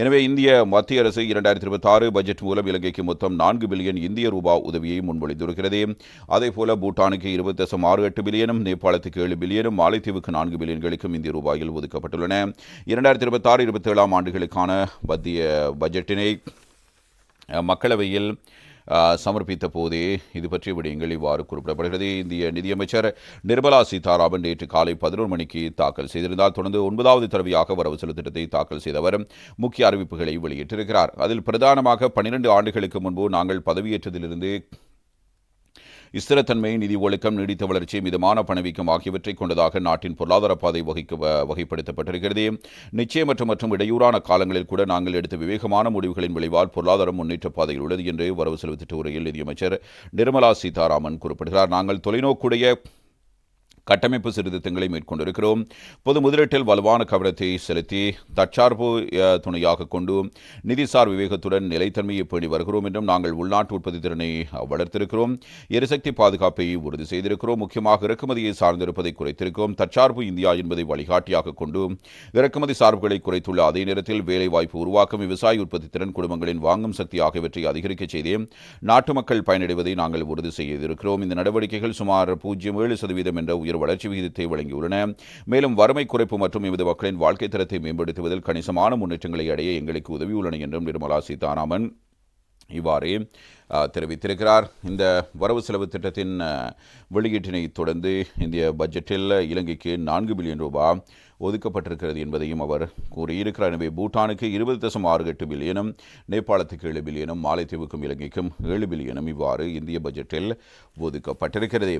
எனவே இந்திய மத்திய அரசு இரண்டாயிரத்தி இருபத்தி ஆறு பட்ஜெட் மூலம் இலங்கைக்கு மொத்தம் நான்கு பில்லியன் இந்திய ரூபா உதவியை முன்மொழிந்திருக்கிறது. அதேபோல பூட்டானுக்கு இருபது தசம் ஆறு எட்டு பில்லியனும் நேபாளத்துக்கு ஏழு பில்லியனும் மாலைத்தீவுக்கு நான்கு பில்லியன்களுக்கும் இந்திய ரூபாயில் ஒதுக்கப்பட்டுள்ளன. இரண்டாயிரத்தி இருபத்தி ஆறு இருபத்தி ஏழாம் ஆண்டுகளுக்கான மத்திய பட்ஜெட்டினை மக்களவையில் சமர்ப்பித்த போதே இது பற்றிய விடயங்கள் இவ்வாறு குறிப்பிடப்படுகிறது. இந்திய நிதியமைச்சர் நிர்மலா சீதாராமன் நேற்று காலை பதினோரு மணிக்கு தாக்கல் செய்திருந்தால் தொடர்ந்து ஒன்பதாவது தடவையாக வரவு செலவு திட்டத்தை தாக்கல் செய்தவர் முக்கிய அறிவிப்புகளை வெளியிட்டிருக்கிறார். அதில் பிரதானமாக பன்னிரண்டு ஆண்டுகளுக்கு முன்பு நாங்கள் பதவியேற்றதிலிருந்து ஸ்திரத்தன்மை நிதி ஒழுக்கம் நீடித்த வளர்ச்சி மிதமான பணவீக்கம் ஆகியவற்றை கொண்டதாக நாட்டின் பொருளாதார பாதை வகிக்க வகைப்படுத்தப்பட்டிருக்கிறது. நிச்சயமற்ற மற்றும் இடையூறான காலங்களில் கூட நாங்கள் எடுத்த விவேகமான முடிவுகளின் விளைவால் பொருளாதாரம் முன்னேற்ற பாதையில் உள்ளது என்று வரவு செலவு திட்ட உரையில் நிதியமைச்சர் நிர்மலா சீதாராமன் குறிப்பிடுகிறார். நாங்கள் தொலைநோக்குடைய கட்டமைப்பு சீர்திருத்தங்களை மேற்கொண்டிருக்கிறோம். பொது முதலீட்டில் வலுவான கவனத்தை செலுத்தி தற்சார்பு துணையாக கொண்டு நிதிசார் விவேகத்துடன் நிலைத்தன்மையை பேணி வருகிறோம் என்றும் நாங்கள் உள்நாட்டு உற்பத்தி திறனை வளர்த்திருக்கிறோம். எரிசக்தி பாதுகாப்பை உறுதி செய்திருக்கிறோம். முக்கியமாக இறக்குமதியை சார்ந்திருப்பதை குறைத்திருக்கிறோம். தற்சார்பு இந்தியா என்பதை வழிகாட்டியாக கொண்டு இறக்குமதி சார்புகளை குறைத்துள்ள அதே நேரத்தில் வேலைவாய்ப்பு உருவாக்கம் விவசாய உற்பத்தி திறன் குடும்பங்களின் வாங்கும் சக்தி ஆகியவற்றை அதிகரிக்க செய்தே நாட்டு மக்கள் பயனடைவதை நாங்கள் உறுதி செய்திருக்கிறோம். இந்த நடவடிக்கைகள் சுமார் பூஜ்ஜியம் ஏழு சதவீதம் என்ற உயர் உயர் வளர்ச்சி விகிதத்தை வழங்கியுள்ளன. மேலும் வறுமை குறைப்பு மற்றும் எமது மக்களின் வாழ்க்கை தரத்தை மேம்படுத்துவதில் கணிசமான முன்னேற்றங்களை அடைய எங்களுக்கு உதவியுள்ளன என்றும் நிர்மலா சீதாராமன் இவ்வாறே தெரிவித்திருக்கிறார். இந்த வரவு செலவு திட்டத்தின் வெளியீட்டினை தொடர்ந்து இந்திய பட்ஜெட்டில் இலங்கைக்கு நான்கு பில்லியன் ரூபாய் ஒதுக்கப்பட்டிருக்கிறது என்பதையும் அவர் கூறியிருக்கிறார். எனவே பூட்டானுக்கு இருபது தசம் ஆறு எட்டு பில்லியனும் நேபாளத்துக்கு ஏழு பில்லியனும் மாலைத்தீவுக்கும் இலங்கைக்கும் ஏழு பில்லியனும் இவ்வாறு இந்திய பட்ஜெட்டில் ஒதுக்கப்பட்டிருக்கிறது.